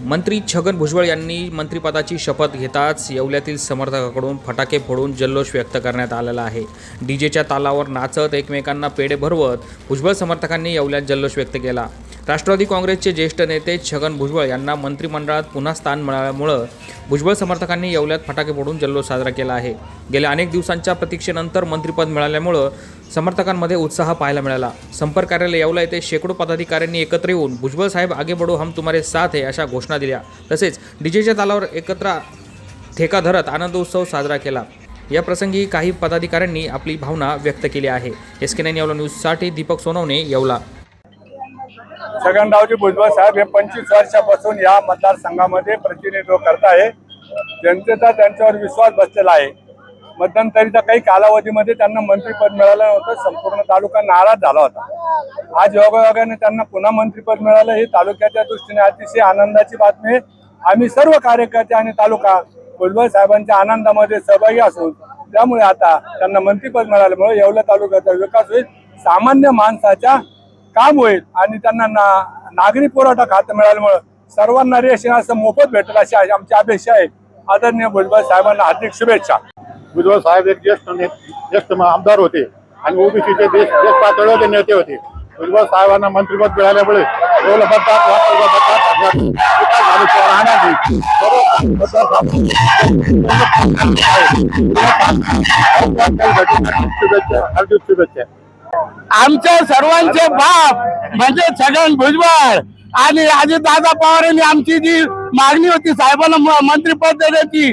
मंत्री छगन भुजबळ यांनी मंत्रिपदाची शपथ घेताच येवल्यातील समर्थकाकडून फटाके फोडून जल्लोष व्यक्त करण्यात आलेला आहे. डीजेच्या तालावर नाचत एकमेकांना पेढे भरवत भुजबळ समर्थकांनी येवल्यात जल्लोष व्यक्त केला. राष्ट्रवादी काँग्रेसचे ज्येष्ठ नेते छगन भुजबळ यांना मंत्रिमंडळात पुन्हा स्थान मिळाल्यामुळं भुजबळ समर्थकांनी येवल्यात फटाके फोडून जल्लोष साजरा केला आहे. गेल्या अनेक दिवसांच्या प्रतीक्षेनंतर मंत्रिपद मिळाल्यामुळं समर्थकांमध्ये उत्साह पाहायला मिळाला. संपर्क कार्यालय येवला येथे शेकडो पदाधिकाऱ्यांनी एकत्र येऊन भुजबळ साहेब आगे बडो हम तुम्हारे साथ आहे अशा घोषणा दिल्या. तसेच डीजेच्या तालावर एकत्र ठेका धरत आनंदोत्सव साजरा केला. या प्रसंगी काही पदाधिकाऱ्यांनी आपली भावना व्यक्त केली आहे. एस के नाईन येवला न्यूजसाठी दीपक सोनवणे येवला. छगनरावजी भुजबळ साहेब हे पंचवीस वर्षापासून या मतदारसंघामध्ये प्रतिनिधित्व करत आहे. जनतेचा त्यांच्यावर विश्वास बसलेला आहे. मध्यंतरीच्या काही कालावधीमध्ये त्यांना मंत्रिपद मिळालं नव्हतं. संपूर्ण तालुका नाराज झाला होता. आज योगायोगाने त्यांना पुन्हा मंत्रिपद मिळालं. ही तालुक्याच्या दृष्टीने अतिशय आनंदाची बातमी आहे. आम्ही सर्व कार्यकर्ते आणि तालुका भुजबळ साहेबांच्या आनंदामध्ये सहभागी असून त्यामुळे आता त्यांना मंत्रिपद मिळाल्यामुळे येवला तालुक्याचा विकास होईल. सामान्य माणसाच्या काम होईल आणि त्यांना ना नागरी पुरवठा खातं मिळाल्यामुळं सर्वांना रेशन असं मोफत भेटेल अशी आमची अपेक्षा आहे. आदरणीय भुजबळ साहेबांना हार्दिक शुभेच्छा. भुजबळ साहेब एक ज्येष्ठ ज्येष्ठ आमदार होते आणि ओबीसीचे देश देश पातळीवरचे नेते होते. भुजबळ साहेबांना मंत्रिपद मिळाल्यामुळे शुभेच्छा आमच्या सर्वांचे बाप म्हणजे छगन भुजबळ आणि अजितदादा पवार यांनी आमची जी मागणी होती साहेबांना म- मंत्रिपद देण्याची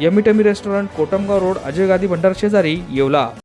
Yummy tummy restaurant Kotamgaon road Ajay Gadi Bhandar शेजारी येवला.